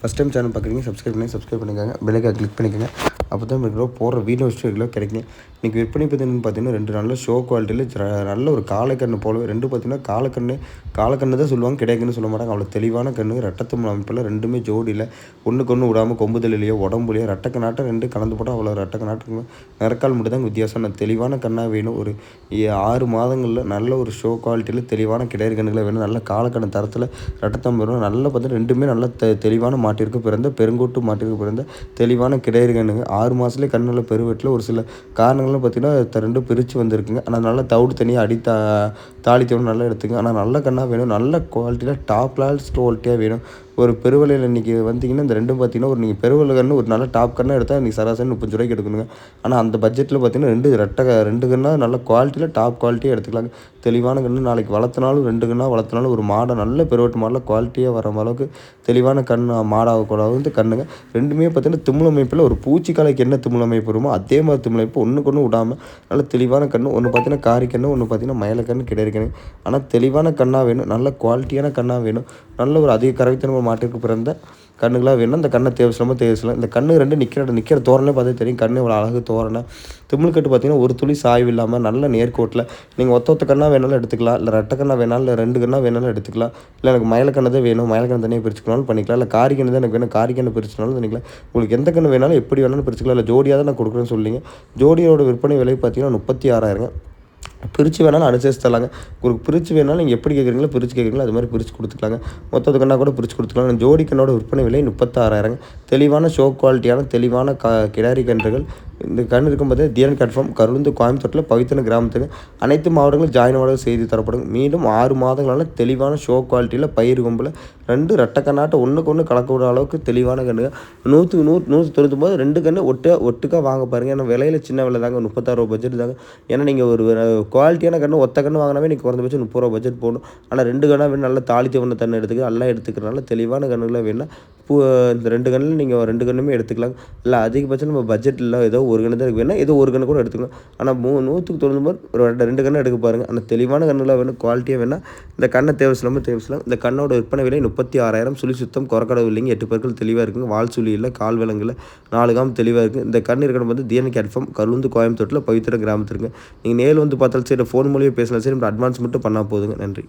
First time channel பார்க்குறீங்க subscribe பண்ணி subscribe பண்ணிக்கோங்க பெல்லைக்கா கிளிக் பண்ணிக்கோங்க. அப்போ தான் உங்களுக்கு போடுற வீடியோ ரெகுலர் கிடைக்கும். இன்றைக்கி விற்பனை பார்த்தீங்கன்னு பார்த்தீங்கன்னா ரெண்டு நல்ல ஷோ குவாலிட்டியில் நல்ல ஒரு காலக்கண்ணு போலவே ரெண்டு பார்த்தீங்கன்னா காலக்கண்ணு காலக்கண்ணு தான் சொல்லுவாங்க கிடைக்குன்னு சொல்ல மாட்டாங்க. அவ்வளோ தெளிவான கண்ணு ரெட்டத்தம் அமைப்பில் ரெண்டுமே ஜோடியில் ஒன்றுக்கு ஒன்று விடாமல் கொம்புதலையோ உடம்புலையோ ரட்டக்க நாட்டை ரெண்டு கலந்து போட்டால் அவ்வளோ ரட்டக்க நாட்டுக்கு நிறக்கால் மட்டும் தான் வித்தியாசம். நான் தெளிவான கண்ணாக வேணும். ஒரு ஏ- ஆறு மாதங்களில் நல்ல ஒரு ஷோ குவாலிட்டியில் தெளிவான கிடையாது கண்ணுகளை வேணும். நல்ல காலக்கண்ணு தரத்தில் ரட்டத்தம் வேணும். நல்ல பார்த்தீங்கன்னா ரெண்டுமே நல்ல தெளிவான மாட்டிற்கு பிறந்த பெருங்கோட்டு மாட்டிற்கு பிறந்த தெளிவான கிடையாது கண்ணுங்க ஆறு மாதத்துலேயே கண்ணில் பெருவெட்டில் ஒரு சில காரணங்களும் பார்த்தீங்கன்னா ரெண்டும் பிரித்து வந்திருக்குங்க. ஆனால் நல்லா தவிடு தனியாக அடி தா தாலி நல்லா எடுத்துங்க. ஆனால் நல்ல கண்ணாக வேணும். நல்ல குவாலிட்டியில் டாப் லால் குவாலிட்டியாக வேணும். ஒரு பெருவலையில் இன்றைக்கி வந்தீங்கன்னா இந்த ரெண்டும் பார்த்தீங்கன்னா ஒரு நீங்கள் பெருவலை கன்று ஒரு நல்ல டாப் கண்ணாக எடுத்தால் இன்றைக்கி சராசரி முப்பஞ்சு ரூபாய்க்கு எடுக்கணுங்க. ஆனால் அந்த பட்ஜெட்டில் பார்த்தீங்கன்னா ரெண்டு ரெட்டை ரெண்டு கண்ணா நல்ல குவாலிட்டியில் டாப் குவாலிட்டியாக எடுத்துக்கலாங்க. தெளிவான கன்று நாளைக்கு வளர்த்தினாலும் ரெண்டு கண்ணா வளர்த்தினாலும் ஒரு மாடை நல்ல பெருவட்டு மாடலில் குவாலிட்டியாக வர அளவுக்கு தெளிவான கண் மாடாகக்கூடாது வந்து கண்ணுங்க. ரெண்டுமே பார்த்தீங்கன்னா திமிழமைப்பில் ஒரு பூச்சிக்காலைக்கு என்ன திமிழ் வருமோ அதே மாதிரி திமிழ் ஒன்றுக்கு ஒன்று விடாமல் நல்ல தெளிவான கன்று ஒன்று பார்த்தீங்கன்னா காரி கண்ணு ஒன்று பார்த்தீங்கன்னா மயில கிடையாது ஆனால் தெளிவான கண்ணாக வேணும் நல்ல குவாலிட்டியான கண்ணாக வேணும். நல்ல ஒரு அதிக கரவித்தனம் மாட்டுக்கு பிறந்த கண்ணுகளாக வேணும். அந்த கண்ணை தேவசலமாக தேவசலம் இந்த கண்ணு ரெண்டு நிற்கிற நிற்கிற தோரணே பார்த்தா தெரியும். கண்ணு இவ்வளோ அழகு தோரணை திமிழ்கட்டு பார்த்தீங்கன்னா ஒரு துளி சாய்வு இல்லாமல் நல்ல நேர்கோட்டில். நீங்கள் ஒத்த ஒத்த கண்ணாக வேணாலும் எடுத்துக்கலாம். இல்லை ரெட்டை கண்ணாக வேணாலும் இல்லை ரெண்டு கண்ணாக வேணாலும் எடுத்துக்கலாம். இல்லை எனக்கு மயில கண்ணு வேணும். மயில கண்ணை தனியாக பிரிச்சுக்கனாலும் பண்ணிக்கலாம். இல்லை காரி கண்ணு தான் எனக்கு வேணும். காரி கண்ணு பிரிச்சுனாலும் பண்ணிக்கலாம். உங்களுக்கு எந்த கண்ணு வேணாலும் எப்படி வேணாலும் பிரிச்சுக்கலாம். இல்லை ஜோடியாக தான் நான் கொடுக்குறேன்னு சொல்லிங்க. ஜோடியோட விற்பனை விலை பார்த்தீங்கன்னா முப்பத்தி ஆறாயிரங்க. பிரித்து வேணாலும் அனுசரித்து தரலாங்க. உங்களுக்கு பிரித்து வேணாலும் நீங்கள் எப்படி கேட்குறீங்களோ பிரித்து கேட்குறீங்களோ அது மாதிரி பிரித்து கொடுத்துக்கலாங்க. மொத்தத்துக்குன்னா கூட பிரித்து கொடுத்துக்கலாம். ஜோடி கண்ணோட விற்பனை விலை முப்பத்தாறாயிரங்க. தெளிவான ஷோ குவாலிட்டியான தெளிவான க கிடாரி கன்றுகள். இந்த கண் இருக்கும்போது தியன் கன்ஃபார்ம் கருளுந்து கோயம்புத்தூரில் பவித்தன கிராமத்துக்கு. அனைத்து மாவட்டங்களும் ஜாயின் மாடல் செய்து தரப்படும். மீண்டும் ஆறு மாதங்களால் தெளிவான ஷோ குவாலிட்டியில் பயிர் கொம்பில் ரெண்டு ரெட்டை கண்ணாட்டை ஒன்றுக்கு ஒன்று கலக்கக்கூடிய அளவுக்கு தெளிவான கண்ணுங்க நூற்றுக்கு நூறு நூற்றி போது ரெண்டு கன்று ஒட்டு ஒட்டுக்காக வாங்க பாருங்கள் ஏன்னா விலையில் சின்ன விலை தாங்க முப்பத்தாறு ரூபா பட்ஜெட் தாங்க. ஏன்னா நீங்கள் ஒரு குவாலிட்டியான கன்று ஒத்த கன்று வாங்கினாவே நீங்கள் குறைந்தபட்சம் முப்பது ரூபா பட்ஜெட் போடணும். ஆனால் ரெண்டு கண்ணா வேணும் நல்லா தாலி தவணை தண்ணி எடுத்துக்க நல்லா எடுத்துக்கிறனால தெளிவான கண்ணுகளை வேணும்னா பூ இந்த ரெண்டு கண்ணில் நீங்கள் ரெண்டு கண்ணுமே எடுத்துக்கலாம். இல்லை அதிகபட்சம் நம்ம பட்ஜெட் இல்லை ஏதோ ஒரு கண்ணு தான் வேணும் ஏதோ ஒரு கண்ணு கூட எடுத்துக்கலாம். ஆனால் மூணு நூற்றுக்கு தொண்ணூறு ஒரு ரெண்டு- ரெண்டு கண்ணு எடுக்க பாருங்கள் ஆனால் தெளிவான கண்ணுலாம் வேணும் குவாலிட்டியாக வேணால் இந்த கண்ணை தேவைசில்லாமல் தேவைசிலாம் இந்த கண்ணோட விற்பனை விலை முப்பத்தி ஆறாயிரம் சுழி சுத்தம் குறக்கடவு இல்லைங்க. எட்டு பேர்கள் தெளிவாக இருக்குங்க. வால் சுழி இல்லை கால் விலங்குல நாலு காம் தெளிவாக இருக்குது இந்த கண் இருக்கணும் வந்து தியன் கேட்ஃபார்ம் கருந்து கோயம்புத்தூரில் பவித்திர கிராமத்துக்கு நீங்கள் நேரில் வந்து பார்த்தாலும் சரி ஃபோன் மூலியம் பேசலாம் சரி நம்ம அட்வான்ஸ் மட்டும் பண்ணால் போதுங்க. நன்றி.